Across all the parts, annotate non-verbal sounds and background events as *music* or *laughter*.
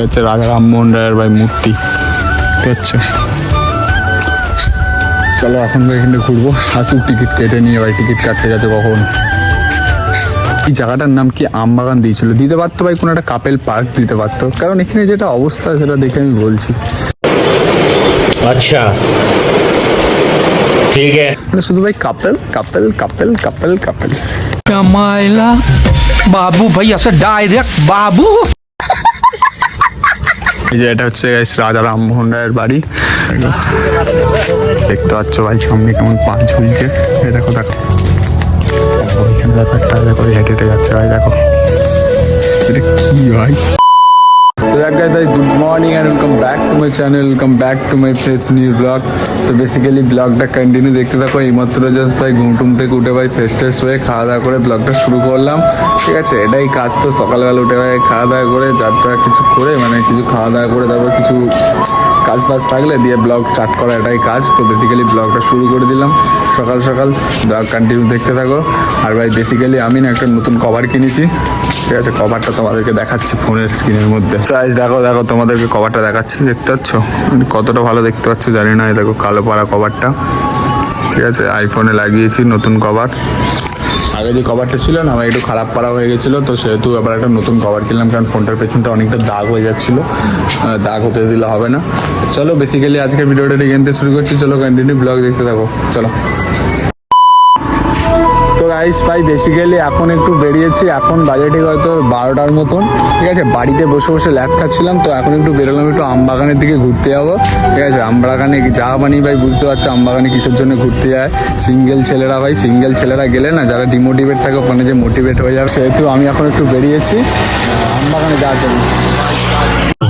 এটা হচ্ছে রাজা রামমোহন রায়ের ভাই মূর্তি। হচ্ছে চলো এখন তো এখানে ঘুরবো। আসুক টিকিট কেটে নিয়ে ভাই টিকিট কাটতে গেছে কখন? এই জায়গাটার নাম কি আমবাগান দিয়েছিল? দিতে পারতো ভাই কোনো একটা কাপেল পার্ক দিতে পারতো। কারণ এখানে যেটা অবস্থা সেটা দেখে আমি বলছি। আচ্ছা। ঠিক আছে। মানে শুধু ভাই couple couple couple couple couple. কামাইলা বাবু ভাই আছে ডাইরেক্ট বাবু। এই যে এটা হচ্ছে গাইস রাজা রামমোহন রায়ের বাড়ি। দেখতে পাচ্ছ ভাই, সামনে কেমন পা ঝুলছে এই দেখো দেখো। ওইখানে ব্যাপারটা দেখো হেঁটে হেঁটে যাচ্ছে ভাই, দেখো। এটা কি ভাই? তো এক guys good morning and welcome back to my channel welcome back to my fresh new blog তো বেসিক্যালি ব্লগটা কন্টিনিউ দেখতে থাকো। এইমাত্র জাস্ট ভাই ঘুম টুম থেকে উঠে ভাই ফ্রেশ ট্রেশ হয়ে খাওয়া দাওয়া করে ব্লগটা শুরু করলাম। ঠিক আছে, এটাই কাজ তো সকালবেলা উঠে ভাই খাওয়া দাওয়া করে যাত্রা কিছু করে মানে কিছু খাওয়া দাওয়া করে, তারপর কিছু কাজ বাজ থাকলে দিয়ে ব্লগ স্টার্ট করা এটাই কাজ। তো বেসিক্যালি ব্লগটা শুরু করে দিলাম। সকাল সকাল কন্টিনিউ দেখতে থাকো। আর ভাই বেসিক্যালি আমি না একটা নতুন কভার কিনেছি। ঠিক আছে কভারটা তোমাদেরকে দেখাচ্ছি ফোনের স্ক্রিনের মধ্যে। প্রাইস দেখো দেখো, তোমাদেরকে কভারটা দেখাচ্ছি, দেখতে পাচ্ছ? কতটা ভালো দেখতে পাচ্ছ জানি না দেখো, কালো পাড়া কভারটা ঠিক আছে আইফোনে লাগিয়েছি নতুন কভার আগে যে কভারটা ছিল না, আমার একটু খারাপ পাড়া হয়ে গেছিল। তো সেহেতু আবার একটা নতুন কভার কিনলাম কারণ ফোনটার পেছনটা অনেকটা দাগ হয়ে যাচ্ছিল। দাগ হতে দিলে হবে না। চলো বেসিক্যালি আজকে ভিডিওটা এখান শুরু করছি। চলো কন্টিনিউ ব্লগ দেখতে থাকো। চলো। গাইস ভাই বেসিক্যালি এখন একটু বেরিয়েছি এখন বাজেটে হয়তো বারোটার মতন। ঠিক আছে বাড়িতে বসে বসে ল্যাব খাচ্ছিলাম তো এখন একটু বেরোলাম একটু আমবাগানের দিকে ঘুরতে যাব। ঠিক আছে আমবাগানে যা বানি ভাই বুঝতে পারছ আমবাগানে কিসের জন্য ঘুরতে যায়। সিঙ্গেল ছেলেরা ভাই সিঙ্গেল ছেলেরা গেলে না যারা ডিমোটিভেট থাকে ওখানে যে মোটিভেট হয়ে যাবে সেহেতু আমি এখন একটু বেরিয়েছি। আমবাগানে যাওয়ার জন্য।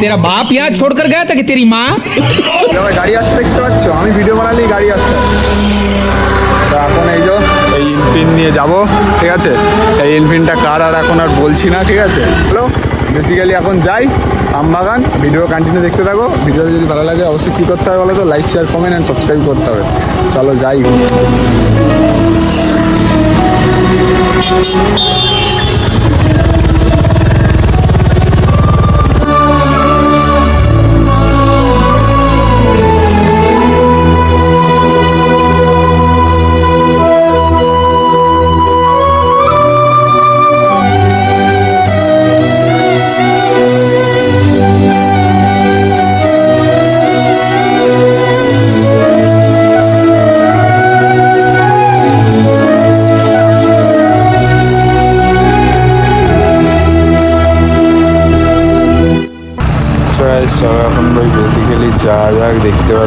তেরা বাপ ইয়া ছোড় কর তেরি মা গাড়ি আসতে দেখতে পাচ্ছ? আমি ভিডিও বানালেই গাড়ি আসতে এই ইনফিন নিয়ে যাব, ঠিক আছে? এই ইনফিনটা কার আর এখন আর বলছি না, ঠিক আছে? হ্যালো বেসিক্যালি এখন যাই আমবাগান ভিডিও কন্টিনিউ দেখতে থাকো। ভিডিও যদি ভালো লাগে, অবশ্যই কী করতে হবে বলো তো? Like share comment and subscribe করতে হবে। চলো যাই।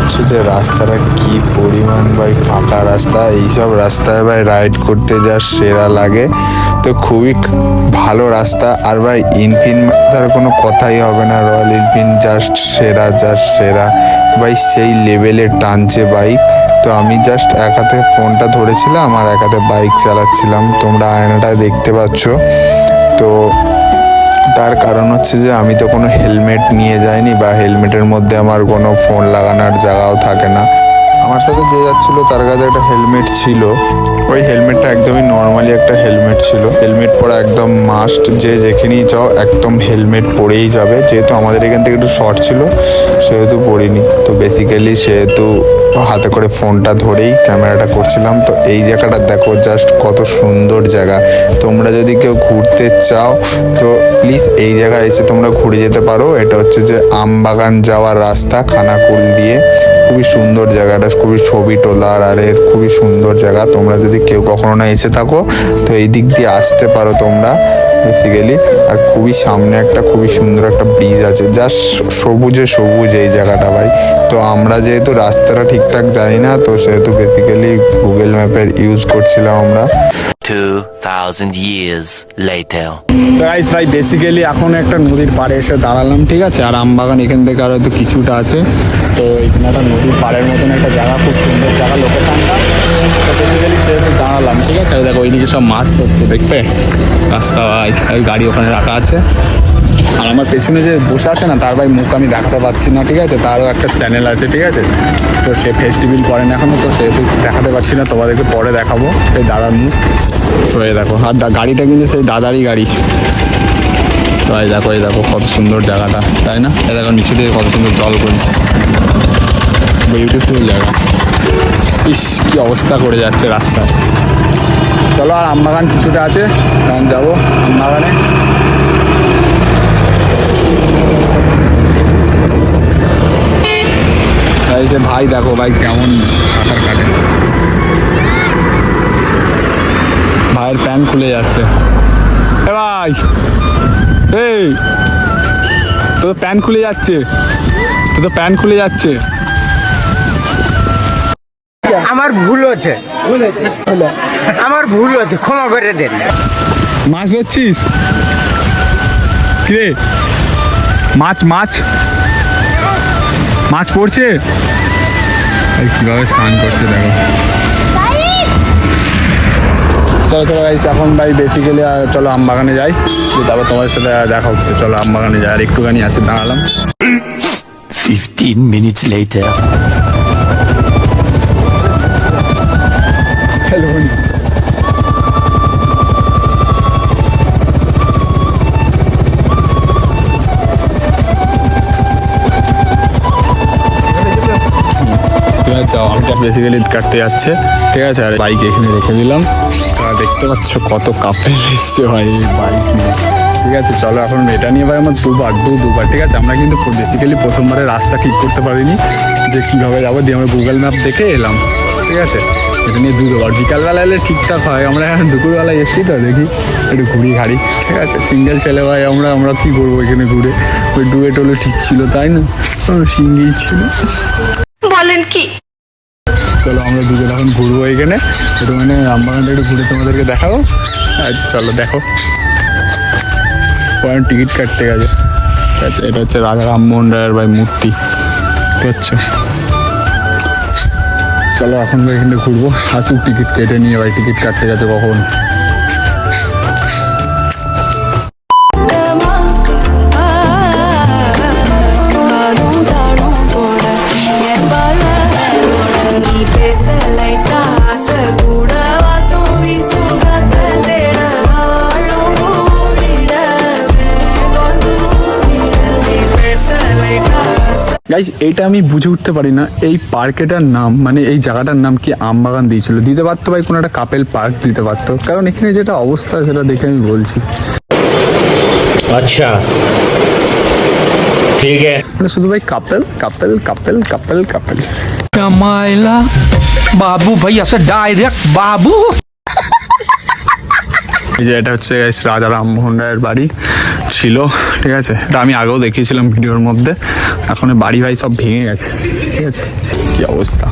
পাচ্ছ যে রাস্তাটা কি পরিমাণ ভাই ফাঁকা রাস্তা, এইসব রাস্তায় ভাই রাইড করতে যা সেরা লাগে। তো খুবই ভালো রাস্তা। আর ভাই ইনফিন তার কোনো কথাই হবে না, রয়্যাল ইনফিন জাস্ট সেরা জাস্ট সেরা। ভাই সেই লেভেলে টানছে বাইক তো আমি জাস্ট এক হাতে ফোনটা ধরেছিলাম আর এক হাতে বাইক চালাচ্ছিলাম। তোমরা আয়নাটা দেখতে পাচ্ছ। তো তার কারণ হচ্ছে যে আমি তো কোনো হেলমেট নিয়ে যাইনি বা হেলমেটের মধ্যে আমার কোনো ফোন লাগানোর জায়গাও থাকে না। আমার সাথে যে যাচ্ছিল, তার কাছে একটা হেলমেট ছিল। ওই হেলমেটটা একদমই নর্মালি একটা হেলমেট ছিল। হেলমেট পরা একদম মাস্ট যে যেখানেই যাও, একদম হেলমেট পরেই যাবে। যেহেতু আমাদের এখান থেকে একটু শর্ট ছিল, সেহেতু পরিনি। তো বেসিক্যালি সেহেতু হাতে করে ফোনটা ধরেই ক্যামেরাটা করছিলাম। তো এই জায়গাটা দেখো জাস্ট কত সুন্দর জায়গা। তোমরা যদি কেউ ঘুরতে চাও, তো প্লিজ এই জায়গায় এসে তোমরা ঘুরে যেতে পারো। এটা হচ্ছে যে আমবাগান যাওয়ার রাস্তা, খানাকুল দিয়ে। খুবই সুন্দর জায়গাটা, খুবই ছবি তোলার, আর এর খুবই সুন্দর জায়গা। তোমরা যদি কেউ কখনো না এসে থাকো, তো এই দিক দিয়ে আসতে পারো তোমরা বেসিক্যালি আর খুবই সামনে একটা খুবই সুন্দর একটা ব্রিজ আছে। জাস্ট সবুজে সবুজ এই জায়গাটা ভাই। তো আমরা যেহেতু রাস্তাটা ঠিকঠাক জানি না, তো সেহেতু বেসিক্যালি গুগল ম্যাপের ইউজ করছিলাম আমরা। 2,000 years later. গাইস ভাই বেসিক্যালি এখন একটা নদীর পাড়ে এসে দাঁড়ালাম ঠিক আছে? আর আমবাগান এখান থেকে আর হয়তো কিছুটা আছে। তো এখানে একটা নদীর পাড়ের মতন একটা জায়গা খুব সুন্দর জায়গা লোকেশনটা তো দাঁড়ালাম ঠিক আছে? দেখো ওইদিকে সব মাছ ধরছে দেখবে? রাস্তা গাড়ি ওখানে রাখা আছে। আর আমার পেছনে যে বসে আছে না, তার ভাই মুখ আমি রাখতে পারছি না, ঠিক আছে? তারও একটা চ্যানেল আছে, ঠিক আছে? তো সে ফেস্টিভ্যাল করেন এখনও, তো সেহেতু দেখাতে পারছি না, তোমাদেরকে পরে দেখাবো, সেই দাদার মুখ। তো এই দেখো, আর গাড়িটা কিন্তু সেই দাদারই গাড়ি। ভাই দেখো, এই দেখো, কত সুন্দর জায়গাটা, তাই না? এই দেখো, নিচে দিয়ে কত সুন্দর জল পড়ছে। বিউটিফুল জায়গা। ইস, কি অবস্থা করে যাচ্ছে রাস্তায়। চলো, আর আমবাগান কিছুটা আছে তখন যাব আমবাগানে এই যে ভাই দেখো ভাই কেমন সাঁতার কাটে। ভাইয়ের প্যান্ট খুলে যাচ্ছে। এ ভাই এই তোর তো প্যান্ট খুলে যাচ্ছে তোর তো প্যান্ট খুলে যাচ্ছে। আমার ভুল হচ্ছে। আমার ভুল হচ্ছে ক্ষমা করে দেন। মাছ ধরছিস? কিরে? মাছ মাছ? মাছ পড়ছে? কীভাবে স্নান করছে দেখো। চলো চলো গাইস এখন ভাই বেসিক্যালি চলো আমবাগানে যাই। তারপর তোমার সাথে দেখা হচ্ছে। চলো আমবাগানে যাই। আর একটুখানি আছে দাঁড়ালাম। Fifteen minutes later hello basically কাটতে যাচ্ছে। ঠিক আছে, আর বাইক এখানে রেখে দিলাম। আর দেখতে পাচ্ছ কত কাপেল এসছে ভাই বাইক নিয়ে। ঠিক আছে, চলো এখন এটা নিয়ে ভাই আমার দুবার, দু, দুবার। ঠিক আছে, আমরা কিন্তু বেসিক্যালি প্রথমবারে রাস্তা ঠিক করতে পারিনি যে কীভাবে যাব দিয়ে আমরা গুগল ম্যাপ দেখে এলাম। ঠিক আছে, এটা নিয়ে দুবার। বিকালবেলা এলে ঠিকঠাক হয়, আমরা এখন *laughs* দুপুরবেলায় এসেছি তো, দেখি একটু ঘুরি ঘাড়ি ঠিক আছে সিঙ্গেল ছেলে ভাই, আমরা আমরা কী করব এখানে ঘুরে? ওই ডুয়ে টোলে ঠিক ছিল, তাই না? সিঙ্গেল ছিল। বলেন কি? চলো আমরা দুজন এখন ঘুরবো এখানে। একটু মানে রামবাগানটা একটু ঘুরে তোমাদেরকে দেখাবো। আর চলো দেখো। পয়েন্ট টিকিট কাটতে গেছে। আচ্ছা এটা হচ্ছে রাজা রামমোহন রায়ের ভাই মূর্তি। হচ্ছে চলো এখন এখানে ঘুরবো। আসুক টিকিট কেটে নিয়ে ভাই, টিকিট কাটতে গেছে কখন? গাইজ এটা আমি বুঝে উঠতে পারি না। এই পার্কেটার নাম মানে এই জায়গাটার নাম কি আমবাগান দিয়েছিল? দিতে পারতো ভাই কোনো একটা কাপেল পার্ক দিতে পারতো। কারণ এখানে যেটা অবস্থা সেটা দেখে আমি বলছি। আচ্ছা। ঠিক আছে। মানে শুধু ভাই couple couple couple couple couple. কামাইলা বাবু ভাই আসে ডাইরেক্ট বাবু। এই যে এটা হচ্ছে রাজা রামমোহন রায়ের বাড়ি। ছিল, ঠিক আছে? এটা আমি আগেও দেখিয়েছিলাম ভিডিওর মধ্যে। এখন এই বাড়ি ভাই সব ভেঙে গেছে, ঠিক আছে? কি অবস্থা?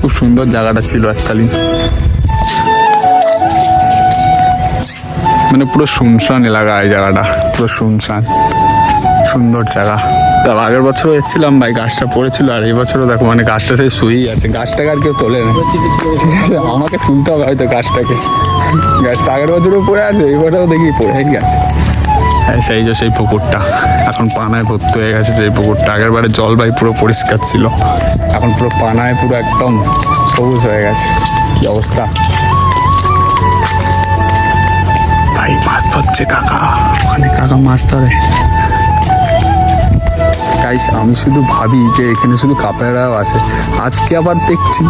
খুব সুন্দর জায়গাটা ছিল এককালীন। মানে পুরো শুনশান এলাকা এই জায়গাটা, পুরো শুনশান। সুন্দর জায়গা। তার আগের বছরও এসেছিলাম ভাই, গাছটা পড়েছিল, আর এই বছরও দেখো মানে গাছটা সেই শুয়েই আছে। গাছটাকে আর কেউ তোলে না। আমাকে তুলতে হবে হয়তো গাছটাকে। গাছটা আগের বছরও পড়ে আছে এবারেও দেখি পড়ে গেছে। সেই যে সেই পুকুরটা। এখন পানায় ভর্তি হয়ে গেছে সেই পুকুরটা। আগের বারে জল ভাই পুরো পরিষ্কার ছিল। এখন পুরো পানায় পুরো একদম সবুজ হয়ে গেছে। কি অবস্থা? ভাই মাছ ধরছে কাকা। ওখানে কাকা মাছ ধরে। গাইস আমি শুধু ভাবি যে এখানে শুধু কাপড়েরাও আছে। আজকে আবার দেখছি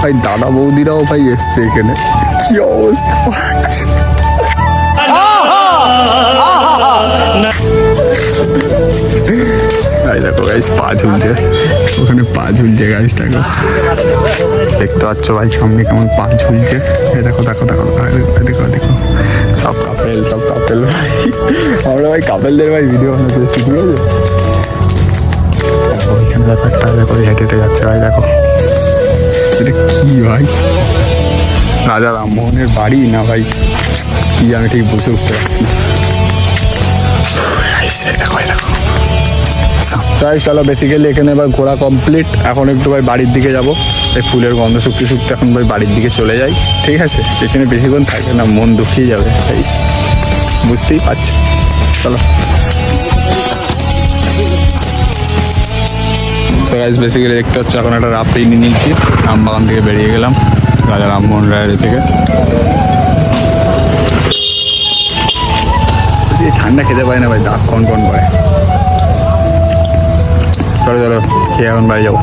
ভাই দাদা বৌদিরাও ভাই এসছে এখানে। কি অবস্থা? দেখো গাইস পা ঝুলছে। ওখানে পা ঝুলছে গাইস দেখো। দেখতে পাচ্ছ, ভাই, সামনে কেমন পা ঝুলছে। এই দেখো দেখো দেখো দেখো দেখো সব কাপেল সব কাপেল, ভাই। আমরা, ভাই, কাপেলদের, ভাই ভিডিও বানাতে এসেছি ঠিক আছে? এখানে দেখো দেখো হেঁটে হেঁটে যাচ্ছে, ভাই, দেখো। এটা কি, ভাই? রাজা রামমোহনের বাড়ি না, ভাই? কি আমি ঠিক বুঝে উঠতে পারছি না। চাই চলো বেসিক্যালি এখানে এবার ঘোরা কমপ্লিট এখন একটু ভাই বাড়ির দিকে যাব। এই ফুলের গন্ধ শুকতে শুকতে এখন ভাই বাড়ির দিকে চলে যাই। ঠিক আছে? এখানে বেশিক্ষণ থাকে না, মন দুঃখিয়ে যাবে। বুঝতেই পারছি? চলো। সো গাইজ বেসিক্যালি দেখতে হচ্ছে এখন একটা রাপড়ি নিয়ে নিয়েছি। আমবাগান থেকে বেরিয়ে গেলাম, রাজা রামমোহন রায়ের থেকে। ঠান্ডা খেতে পারি না ভাই, দাঁত কন কন করে। চলো চলো খেয়ে এখন বাড়ি যাব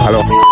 ভালো